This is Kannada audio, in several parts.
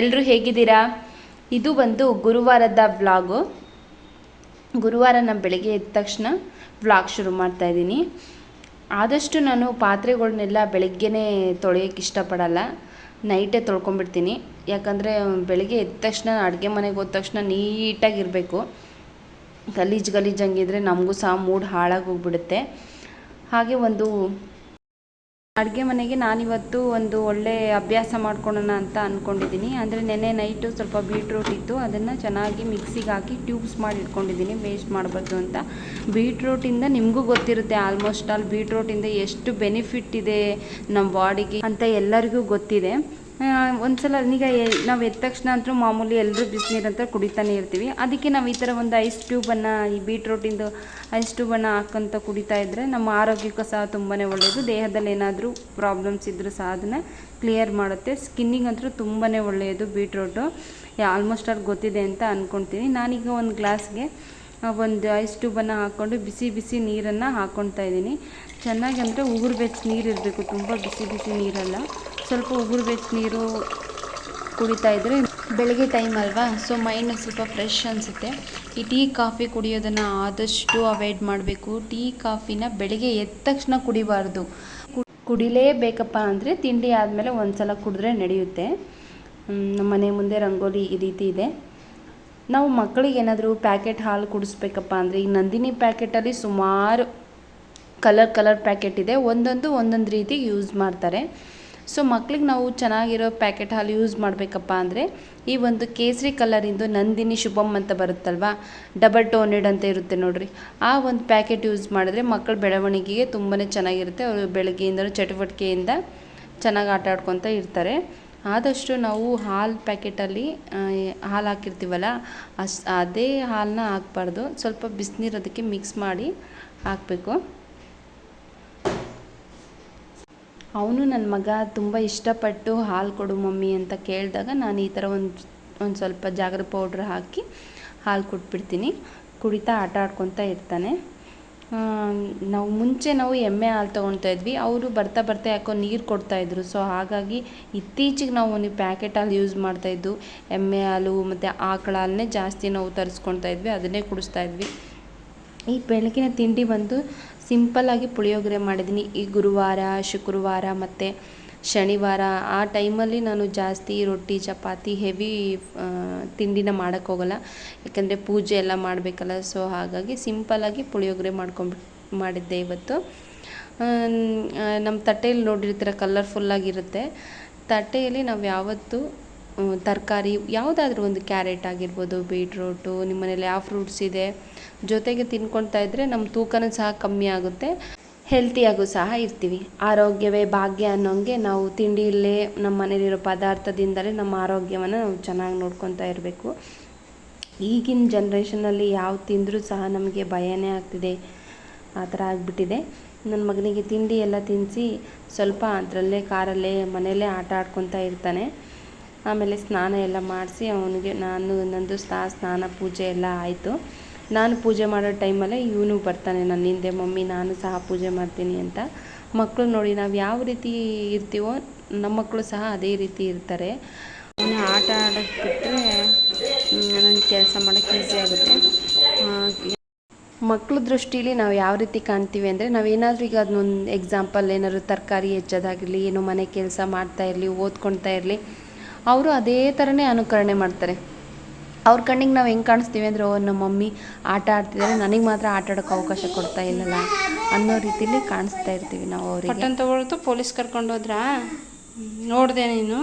ಎಲ್ಲರೂ ಹೇಗಿದ್ದೀರಾ? ಇದು ಬಂದು ಗುರುವಾರದ ವ್ಲಾಗು. ಗುರುವಾರ ನಾನು ಬೆಳಗ್ಗೆ ಎದ್ದ ತಕ್ಷಣ ವ್ಲಾಗ್ ಶುರು ಮಾಡ್ತಾ ಇದ್ದೀನಿ. ಆದಷ್ಟು ನಾನು ಪಾತ್ರೆಗಳನ್ನೆಲ್ಲ ಬೆಳಗ್ಗೆನೇ ತೊಳೆಯೋಕ್ಕೆ ಇಷ್ಟಪಡಲ್ಲ. ನೈಟೇ ತೊಳ್ಕೊಂಬಿಡ್ತೀನಿ ಯಾಕಂದರೆ ಬೆಳಗ್ಗೆ ಎದ್ದ ತಕ್ಷಣ, ಅಡುಗೆ ಮನೆಗೆ ಹೋದ ತಕ್ಷಣ ನೀಟಾಗಿರಬೇಕು. ಗಲೀಜು ಗಲೀಜು ಹಂಗಿದ್ರೆ ನಮಗೂ ಸಹ ಮೂಡ್ ಹಾಳಾಗಿ ಹೋಗ್ಬಿಡುತ್ತೆ. ಹಾಗೆ ಒಂದು ಅಡುಗೆ ಮನೆಗೆ ನಾನಿವತ್ತು ಒಂದು ಒಳ್ಳೆ ಅಭ್ಯಾಸ ಮಾಡ್ಕೊಳ್ಳೋಣ ಅಂತ ಅಂದ್ಕೊಂಡಿದ್ದೀನಿ ಅಂದರೆ ನೆನ್ನೆ ನೈಟು ಸ್ವಲ್ಪ ಬೀಟ್ರೂಟ್ ಇತ್ತು. ಅದನ್ನು ಚೆನ್ನಾಗಿ ಮಿಕ್ಸಿಗೆ ಹಾಕಿ ಟ್ಯೂಬ್ಸ್ ಮಾಡಿ ಇಟ್ಕೊಂಡಿದ್ದೀನಿ. ವೇಸ್ಟ್ ಮಾಡಬಾರ್ದು ಅಂತ. ಬೀಟ್ರೂಟಿಂದ ನಿಮಗೂ ಗೊತ್ತಿರುತ್ತೆ ಆಲ್ಮೋಸ್ಟ್ ಆಲ್ ಬೀಟ್ರೂಟಿಂದ ಎಷ್ಟು ಬೆನಿಫಿಟ್ ಇದೆ ನಮ್ಮ ಬಾಡಿಗೆ ಅಂತ ಎಲ್ಲರಿಗೂ ಗೊತ್ತಿದೆ. ಆ, ಒಂದ್ಸಲ ಈಗ ನಾವು ಎದ್ದ ತಕ್ಷಣ ಅಂತೂ ಮಾಮೂಲಿ ಎಲ್ಲರೂ ಬಿಸಿನೀರು ಅಂತ ಕುಡಿತಾನೆ ಇರ್ತೀವಿ. ಅದಕ್ಕೆ ನಾವು ಈ ಥರ ಒಂದು ಐಸ್ ಟ್ಯೂಬನ್ನು ಈ ಬೀಟ್ರೂಟಿಂದು ಐಸ್ ಟ್ಯೂಬನ್ನು ಹಾಕೊಂತ ಕುಡಿತಾ ಇದ್ದರೆ ನಮ್ಮ ಆರೋಗ್ಯಕ್ಕೂ ಸಹ ತುಂಬಾ ಒಳ್ಳೆಯದು ದೇಹದಲ್ಲಿ ಏನಾದರೂ ಪ್ರಾಬ್ಲಮ್ಸ್ ಇದ್ದರೂ ಸಹ ಅದನ್ನು ಕ್ಲಿಯರ್ ಮಾಡುತ್ತೆ. ಸ್ಕಿನ್ನಿಗಂತೂ ತುಂಬಾ ಒಳ್ಳೆಯದು ಬೀಟ್ರೂಟು ಆಲ್ಮೋಸ್ಟ್ ಅಲ್ಲಿ ಗೊತ್ತಿದೆ ಅಂತ ಅಂದ್ಕೊಳ್ತೀನಿ ನಾನೀಗ ಒಂದು ಗ್ಲಾಸ್ಗೆ ಒಂದು ಐಸ್ ಟ್ಯೂಬನ್ನು ಹಾಕ್ಕೊಂಡು ಬಿಸಿ ಬಿಸಿ ನೀರನ್ನು ಹಾಕ್ಕೊಳ್ತಾ ಇದ್ದೀನಿ. ಚೆನ್ನಾಗಿ ಅಂದರೆ ಉಗುರು ಬೆಚ್ಚ ನೀರು ಇರಬೇಕು. ತುಂಬ ಬಿಸಿ ಬಿಸಿ ನೀರಲ್ಲ. ಸ್ವಲ್ಪ ಉಗುರು ಬೆಚ್ಚ ನೀರು ಕುಡಿತಾ ಇದ್ದರೆ ಬೆಳಗ್ಗೆ ಟೈಮ್ ಅಲ್ವಾ? ಸೊ ಮೈಂಡ್ ಸ್ವಲ್ಪ ಫ್ರೆಶ್ ಅನಿಸುತ್ತೆ. ಈ ಟೀ, ಕಾಫಿ ಕುಡಿಯೋದನ್ನು ಆದಷ್ಟು ಅವಾಯ್ಡ್ ಮಾಡಬೇಕು. ಟೀ, ಕಾಫಿನ ಬೆಳಗ್ಗೆ ಎದ್ದ ತಕ್ಷಣ ಕುಡಿಬಾರ್ದು. ಕುಡಿಲೇಬೇಕಪ್ಪ ಅಂದರೆ ತಿಂಡಿ ಆದಮೇಲೆ ಒಂದು ಸಲ ಕುಡಿದ್ರೆ ನಡೆಯುತ್ತೆ. ನಮ್ಮ ಮನೆ ಮುಂದೆ ರಂಗೋಲಿ ಈ ರೀತಿ ಇದೆ. ನಾವು ಮಕ್ಕಳಿಗೆ ಏನಾದರೂ ಪ್ಯಾಕೆಟ್ ಹಾಲು ಕುಡಿಸ್ಬೇಕಪ್ಪ ಅಂದರೆ, ಈ ನಂದಿನಿ ಪ್ಯಾಕೆಟಲ್ಲಿ ಸುಮಾರು ಕಲರ್ ಕಲರ್ ಪ್ಯಾಕೆಟ್ ಇದೆ. ಒಂದೊಂದು ಒಂದೊಂದು ರೀತಿ ಯೂಸ್ ಮಾಡ್ತಾರೆ. ಸೊ ಮಕ್ಳಿಗೆ ನಾವು ಚೆನ್ನಾಗಿರೋ ಪ್ಯಾಕೆಟ್ ಹಾಲು ಯೂಸ್ ಮಾಡಬೇಕಪ್ಪ ಅಂದರೆ ಈ ಒಂದು ಕೇಸರಿ ಕಲರಿಂದು ನಂದಿನಿ ಶುಭಮ್ ಅಂತ ಬರುತ್ತಲ್ವಾ? ಡಬಲ್ ಟೋನೆಡ್ ಅಂತ ಇರುತ್ತೆ ನೋಡ್ರಿ. ಆ ಒಂದು ಪ್ಯಾಕೆಟ್ ಯೂಸ್ ಮಾಡಿದ್ರೆ ಮಕ್ಕಳ ಬೆಳವಣಿಗೆಗೆ ತುಂಬಾ ಚೆನ್ನಾಗಿರುತ್ತೆ. ಅವರು ಬೆಳಗ್ಗೆಯಿಂದ ಚಟುವಟಿಕೆಯಿಂದ ಚೆನ್ನಾಗಿ ಆಟ ಆಡ್ಕೊತ ಇರ್ತಾರೆ. ಆದಷ್ಟು ನಾವು ಹಾಲು ಪ್ಯಾಕೆಟಲ್ಲಿ ಹಾಲು ಹಾಕಿರ್ತೀವಲ್ಲ ಅಷ್ಟು ಅದೇ ಹಾಲನ್ನ ಹಾಕ್ಬಾರ್ದು. ಸ್ವಲ್ಪ ಬಿಸಿನೀರು ಅದಕ್ಕೆ ಮಿಕ್ಸ್ ಮಾಡಿ ಹಾಕಬೇಕು. ಅವನು ನನ್ನ ಮಗ, ತುಂಬ ಇಷ್ಟಪಟ್ಟು ಹಾಲು ಕೊಡು ಮಮ್ಮಿ ಅಂತ ಕೇಳಿದಾಗ ನಾನು ಈ ಥರ ಒಂದು ಒಂದು ಸ್ವಲ್ಪ ಜಾಗರ ಪೌಡ್ರ್ ಹಾಕಿ ಹಾಲು ಕೊಟ್ಬಿಡ್ತೀನಿ. ಕುಡಿತಾ ಆಟ ಆಡ್ಕೊತಾ ಇರ್ತಾನೆ. ನಾವು ಮುಂಚೆ ನಾವು ಎಮ್ಮೆ ಹಾಲು ತೊಗೊಳ್ತಾ ಇದ್ವಿ. ಅವರು ಬರ್ತಾ ಬರ್ತಾ ಯಾಕೋ ನೀರು ಕೊಡ್ತಾಯಿದ್ರು ಸೊ ಹಾಗಾಗಿ ಇತ್ತೀಚೆಗೆ ನಾವು ಒಂದು ಪ್ಯಾಕೆಟ್ ಹಾಲು ಯೂಸ್ ಮಾಡ್ತಾಯಿದ್ದು ಎಮ್ಮೆ ಹಾಲು ಮತ್ತು ಆಕಳ ಹಾಲನ್ನೇ ಜಾಸ್ತಿ ನಾವು ತರಿಸ್ಕೊಳ್ತಾ ಇದ್ವಿ, ಅದನ್ನೇ ಕುಡಿಸ್ತಾ ಇದ್ವಿ. ಈ ಬೆಳಗಿನ ತಿಂಡಿ ಬಂದು ಸಿಂಪಲ್ಲಾಗಿ ಪುಳಿಯೋಗರೆ ಮಾಡಿದ್ದೀನಿ. ಈ ಗುರುವಾರ, ಶುಕ್ರವಾರ ಮತ್ತು ಶನಿವಾರ. ಆ ಟೈಮಲ್ಲಿ ನಾನು ಜಾಸ್ತಿ ರೊಟ್ಟಿ, ಚಪಾತಿ, ಹೆವಿ ತಿಂಡಿನ ಮಾಡೋಕ್ಕೋಗಲ್ಲ ಯಾಕಂದರೆ ಪೂಜೆ ಎಲ್ಲ ಮಾಡಬೇಕಲ್ಲ, ಸೊ ಹಾಗಾಗಿ ಸಿಂಪಲ್ಲಾಗಿ ಪುಳಿಯೋಗರೆ ಮಾಡ್ಕೊಂಬಿಟ್ಟು ಮಾಡಿದ್ದೆ ಇವತ್ತು. ನಮ್ಮ ತಟ್ಟೆಯಲ್ಲಿ ನೋಡಿರ್ತೀರ ಕಲರ್ಫುಲ್ಲಾಗಿರುತ್ತೆ ತಟ್ಟೆಯಲ್ಲಿ ನಾವು ಯಾವತ್ತೂ ತರಕಾರಿ ಯಾವುದಾದ್ರೂ ಒಂದು ಕ್ಯಾರೆಟ್ ಆಗಿರ್ಬೋದು, ಬೀಟ್ರೂಟು ನಿಮ್ಮ ಮನೇಲಿ ಯಾವ ಫ್ರೂಟ್ಸ್ ಇದೆ, ಜೊತೆಗೆ ತಿನ್ಕೊಳ್ತಾ ಇದ್ದರೆ ನಮ್ಮ ತೂಕನೂ ಸಹ ಕಮ್ಮಿ ಆಗುತ್ತೆ, ಹೆಲ್ತಿಯಾಗೂ ಸಹ ಇರ್ತೀವಿ. ಆರೋಗ್ಯವೇ ಭಾಗ್ಯ ಅನ್ನೋಂಗೆ ನಾವು ತಿಂಡಿಯಲ್ಲೇ ನಮ್ಮ ಮನೇಲಿರೋ ಪದಾರ್ಥದಿಂದಲೇ ನಮ್ಮ ಆರೋಗ್ಯವನ್ನು ನಾವು ಚೆನ್ನಾಗಿ ನೋಡ್ಕೊತಾ ಇರಬೇಕು. ಈಗಿನ ಜನ್ರೇಷನಲ್ಲಿ ಯಾವ ತಿಂದರೂ ಸಹ ನಮಗೆ ಭಯನೇ ಆಗ್ತಿದೆ. ಆ ಥರ ಆಗಿಬಿಟ್ಟಿದೆ. ನನ್ನ ಮಗನಿಗೆ ತಿಂಡಿ ಎಲ್ಲ ತಿನ್ನಿಸಿ ಸ್ವಲ್ಪ ಅದರಲ್ಲೇ, ಕಾರಲ್ಲೇ, ಮನೆಯಲ್ಲೇ ಆಟ ಆಡ್ಕೊತಾ ಇರ್ತಾನೆ. ಆಮೇಲೆ ಸ್ನಾನ ಎಲ್ಲ ಮಾಡಿಸಿ ಅವನಿಗೆ ನಾನು ನಂದು ಸ್ನಾ, ಸ್ನಾನ ಪೂಜೆ ಎಲ್ಲ ಆಯಿತು. ನಾನು ಪೂಜೆ ಮಾಡೋ ಟೈಮಲ್ಲೇ ಇವನು ಬರ್ತಾನೆ ನನ್ನ ಹಿಂದೆ, ಮಮ್ಮಿ ನಾನು ಸಹ ಪೂಜೆ ಮಾಡ್ತೀನಿ ಅಂತ. ಮಕ್ಕಳು ನೋಡಿ ನಾವು ಯಾವ ರೀತಿ ಇರ್ತೀವೋ ನಮ್ಮ ಮಕ್ಕಳು ಸಹ ಅದೇ ರೀತಿ ಇರ್ತಾರೆ. ಅವನು ಆಟ ಆಡೋಕ್ಕೆ ಬಿಟ್ಟರೆ ನನಗೆ ಕೆಲಸ ಮಾಡೋಕ್ಕೆ ಈಸಿ ಆಗುತ್ತೆ. ಮಕ್ಕಳ ದೃಷ್ಟಿಲಿ ನಾವು ಯಾವ ರೀತಿ ಕಾಣ್ತೀವಿ ಅಂದರೆ ನಾವೇನಾದರೂ ಈಗ ಅದನ್ನೊಂದು ಎಕ್ಸಾಂಪಲ್ ಏನಾದ್ರು ತರಕಾರಿ ಹೆಚ್ಚೋದಾಗಿರಲಿ, ಏನೋ ಮನೆ ಕೆಲಸ ಮಾಡ್ತಾ ಇರಲಿ, ಓದ್ಕೊಳ್ತಾ ಇರಲಿ ಅವರು ಅದೇ ಥರನೇ ಅನುಕರಣೆ ಮಾಡ್ತಾರೆ. ಅವ್ರ ಕಣ್ಣಿಗೆ ನಾವು ಹೆಂಗೆ ಕಾಣಿಸ್ತೀವಿ ಅಂದರೆ ಓ ನಮ್ಮ ಮಮ್ಮಿ ಆಟ ಆಡ್ತಿದ್ದಾರೆ ನನಗೆ ಮಾತ್ರ ಆಟ ಆಡೋಕ್ಕೆ ಅವಕಾಶ ಕೊಡ್ತಾ ಇಲ್ಲಲ್ಲ ಅನ್ನೋ ರೀತಿಲಿ ಕಾಣಿಸ್ತಾ ಇರ್ತೀವಿ ನಾವು ಅವರಿಗೆ. ಪಟ್ಟನ್ ತಗೊಳ್ತು ಪೊಲೀಸ್ ಕರ್ಕೊಂಡು ಹೋದ್ರಾ? ನೋಡಿದೆ ನೀನು?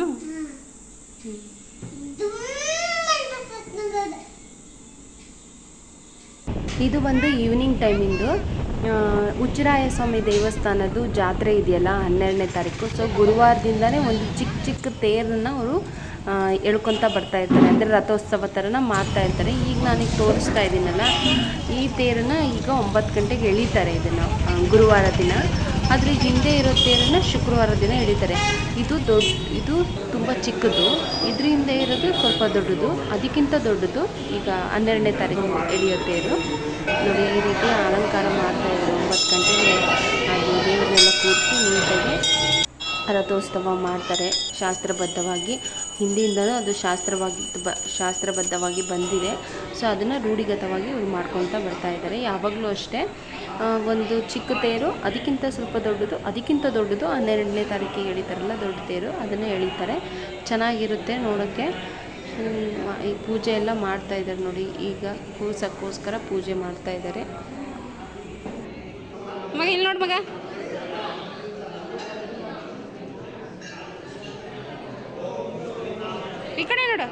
ಇದು ಬಂದು ಈವ್ನಿಂಗ್ ಟೈಮಿಂದು ಉಚ್ಚರಾಯ ಸ್ವಾಮಿ ದೇವಸ್ಥಾನದ್ದು ಜಾತ್ರೆ ಇದೆಯಲ್ಲ ಹನ್ನೆರಡನೇ ತಾರೀಕು. ಸೊ ಗುರುವಾರದಿಂದನೇ ಒಂದು ಚಿಕ್ಕ ಚಿಕ್ಕ ತೇರನ್ನು ಅವರು ಎಳ್ಕೊತ ಬರ್ತಾ ಇರ್ತಾರೆ. ಅಂದರೆ ರಥೋತ್ಸವ ಥರನ ಮಾಡ್ತಾ ಇರ್ತಾರೆ. ಈಗ ನಾನೀಗ ತೋರಿಸ್ತಾ ಇದ್ದೀನಲ್ಲ, ಈ ತೇರನ್ನು ಈಗ ಒಂಬತ್ತು ಗಂಟೆಗೆ ಎಳೀತಾರೆ ಇದನ್ನು ಗುರುವಾರ ದಿನ. ಆದರೆ ಹಿಂದೆ ಇರೋ ತೇರನ್ನು ಶುಕ್ರವಾರ ದಿನ ಎಳಿತಾರೆ. ಇದು ದೊಡ್ಡ ಇದು ತುಂಬ ಚಿಕ್ಕದು. ಇದ್ರ ಹಿಂದೆ ಇರೋದು ಸ್ವಲ್ಪ ದೊಡ್ಡದು. ಅದಕ್ಕಿಂತ ದೊಡ್ಡದು ಈಗ ಹನ್ನೆರಡನೇ ತಾರೀಕು ಎಳೆಯೋ ತೇರು. ನೋಡಿ, ಈ ರೀತಿ ಅಲಂಕಾರ ಮಾಡ್ತಾ ಇದ್ದಾರೆ ಒಂಬತ್ತು ಗಂಟೆಗೆ. ಹಾಗೆ ದೇವರನ್ನೆಲ್ಲ ಕೂರಿಸಿ ನೀಟಾಗಿ ರಥೋತ್ಸವ ಮಾಡ್ತಾರೆ ಶಾಸ್ತ್ರಬದ್ಧವಾಗಿ. ಹಿಂದಿಯಿಂದನೂ ಅದು ಶಾಸ್ತ್ರವಾಗಿ ಬ, ಶಾಸ್ತ್ರಬದ್ಧವಾಗಿ ಬಂದಿದೆ. ಸೊ, ಅದನ್ನು ರೂಢಿಗತವಾಗಿ ಇವ್ರು ಮಾಡ್ಕೊತಾ ಬರ್ತಾ ಇದ್ದಾರೆ ಯಾವಾಗಲೂ ಅಷ್ಟೇ ಒಂದು ಚಿಕ್ಕ ತೇರು, ಅದಕ್ಕಿಂತ ಸ್ವಲ್ಪ ದೊಡ್ಡದು, ಅದಕ್ಕಿಂತ ದೊಡ್ಡದು ಹನ್ನೆರಡನೇ ತಾರೀಕಿಗೆ ಎಳಿತಾರಲ್ಲ, ದೊಡ್ಡ ತೇರು, ಅದನ್ನು ಎಳಿತಾರೆ. ಚೆನ್ನಾಗಿರುತ್ತೆ ನೋಡೋಕ್ಕೆ. ಈ ಪೂಜೆ ಎಲ್ಲ ಮಾಡ್ತಾ ಇದ್ದಾರೆ ನೋಡಿ. ಈಗ ಕೂಸಕ್ಕೋಸ್ಕರ ಪೂಜೆ ಮಾಡ್ತಾ ಇದ್ದಾರೆ ಮಗ ಇಲ್ಲಿ ನೋಡಿ ಮಗ. ಈ ನೋಡು.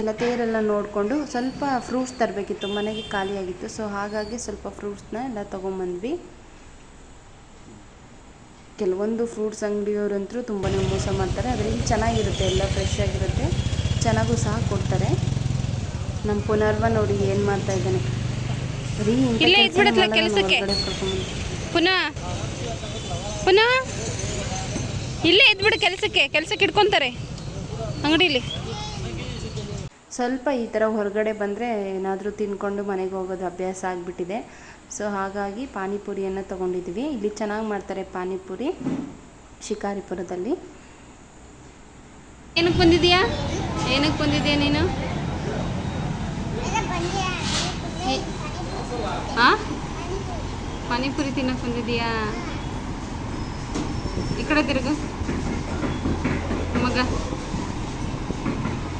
ಎಲ್ಲ ತೇರೆಲ್ಲ ನೋಡಿಕೊಂಡು ಸ್ವಲ್ಪ ಫ್ರೂಟ್ಸ್ ತರಬೇಕಿತ್ತು, ಮನೆಗೆ ಖಾಲಿಯಾಗಿತ್ತು. ಸೊ ಹಾಗಾಗಿ ಸ್ವಲ್ಪ ಫ್ರೂಟ್ಸ್ನ ಎಲ್ಲ ತೊಗೊಂಬಂದ್ವಿ. ಕೆಲವೊಂದು ಫ್ರೂಟ್ಸ್ ಅಂಗಡಿಯವರಂತೂ ತುಂಬಾ ಮೋಸ ಮಾಡ್ತಾರೆ. ಇಲ್ಲಿ ಚೆನ್ನಾಗಿರುತ್ತೆ, ಎಲ್ಲ ಫ್ರೆಶ್ ಆಗಿರುತ್ತೆ. ಚೆನ್ನಾಗೂ ಸಹ ಕೊಡ್ತಾರೆ. ನಮ್ಮ ಪುನರ್ವ ನೋಡಿ ಏನು ಮಾಡ್ತಾ ಇದ್ದಾನೆ. ಇಲ್ಲೇ ಇದ್ಬಿಡತ್ಲ ಕೆಲಸಕ್ಕೆ. ಪುನಃ? ಪುನಃ? ಇಲ್ಲೇ ಇದ್ಬಿಡು ಕೆಲಸಕ್ಕೆ ಕೆಲಸಕ್ಕೆ ಇಟ್ಕೊತಾರೆ ಅಂಗಡಿಲಿ. ಸ್ವಲ್ಪ ಈ ಥರ ಹೊರಗಡೆ ಬಂದರೆ ಏನಾದರೂ ತಿನ್ಕೊಂಡು ಮನೆಗೆ ಹೋಗೋದು ಅಭ್ಯಾಸ ಆಗಿಬಿಟ್ಟಿದೆ. ಸೊ ಹಾಗಾಗಿ ಪಾನಿಪುರಿಯನ್ನು ತೊಗೊಂಡಿದ್ವಿ ಇಲ್ಲಿ ಚೆನ್ನಾಗಿ ಮಾಡ್ತಾರೆ ಪಾನಿಪುರಿ ಶಿಕಾರಿಪುರದಲ್ಲಿ. ಏನಕ್ಕೆ ಬಂದಿದೆಯಾ ಏನಕ್ಕೆ ಬಂದಿದೆಯಾ ನೀನು? ಆ? ಪಾನಿಪುರಿ ತಿನ್ನಕ್ಕೆ ಬಂದಿದೀಯಾ ಈ ಕಡೆ ತಿರುಗ. ಮಗ.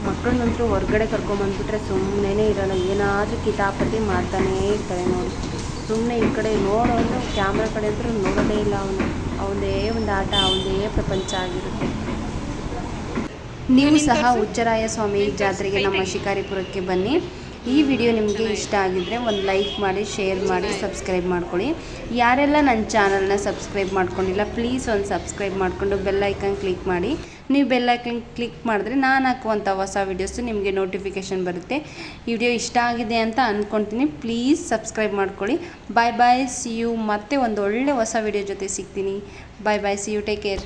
ಮಕ್ಕಳನ್ನಂತೂ ಹೊರಗಡೆ ಕರ್ಕೊಂಬಂದ್ಬಿಟ್ರೆ ಸುಮ್ಮನೆ ಇರಲ್ಲ. ಏನಾದರೂ ಕಿತಾಪತಿ ಮಾಡ್ತಾನೇ ಇರ್ತಾರೆ ನೋಡಿ. ಸುಮ್ಮನೆ ಈ ಕಡೆ ನೋಡೋನು ಕ್ಯಾಮ್ರಾ ಕಡೆ ಅಂತೂ ನೋಡೋದೇ ಇಲ್ಲ ಅವನು. ಅವನದೇ ಒಂದು ಆಟ ಅವನದೇ ಪ್ರಪಂಚ ಆಗಿರುತ್ತೆ. ನೀವು ಸಹ ಉಚ್ಚರಾಯ ಸ್ವಾಮಿ ಜಾತ್ರೆಗೆ ನಮ್ಮ ಶಿಕಾರಿಪುರಕ್ಕೆ ಬನ್ನಿ. ಈ ವಿಡಿಯೋ ನಿಮಗೆ ಇಷ್ಟ ಆಗಿದ್ದರೆ ಒಂದು ಲೈಕ್ ಮಾಡಿ, ಶೇರ್ ಮಾಡಿ, ಸಬ್ಸ್ಕ್ರೈಬ್ ಮಾಡ್ಕೊಳ್ಳಿ. ಯಾರೆಲ್ಲ ನನ್ನ ಚಾನಲ್ನ ಸಬ್ಸ್ಕ್ರೈಬ್ ಮಾಡ್ಕೊಂಡಿಲ್ಲ, ಪ್ಲೀಸ್ ಒಂದು ಸಬ್ಸ್ಕ್ರೈಬ್ ಮಾಡಿಕೊಂಡು ಬೆಲ್ಲೈಕನ್ ಕ್ಲಿಕ್ ಮಾಡಿ. ನೀವು ಬೆಲ್ಲೈಕನ್ ಕ್ಲಿಕ್ ಮಾಡಿದ್ರೆ ನಾನು ಹಾಕುವಂಥ ಹೊಸ ವೀಡಿಯೋಸು ನಿಮಗೆ ನೋಟಿಫಿಕೇಷನ್ ಬರುತ್ತೆ. ವಿಡಿಯೋ ಇಷ್ಟ ಆಗಿದೆ ಅಂತ ಅಂದ್ಕೊತೀನಿ ಪ್ಲೀಸ್ ಸಬ್ಸ್ಕ್ರೈಬ್ ಮಾಡ್ಕೊಳ್ಳಿ. ಬಾಯ್ ಬಾಯ್ ಸಿ ಯು ಮತ್ತೆ ಒಂದು ಒಳ್ಳೆ ಹೊಸ ವಿಡಿಯೋ ಜೊತೆ ಸಿಗ್ತೀನಿ. Bye bye see you take care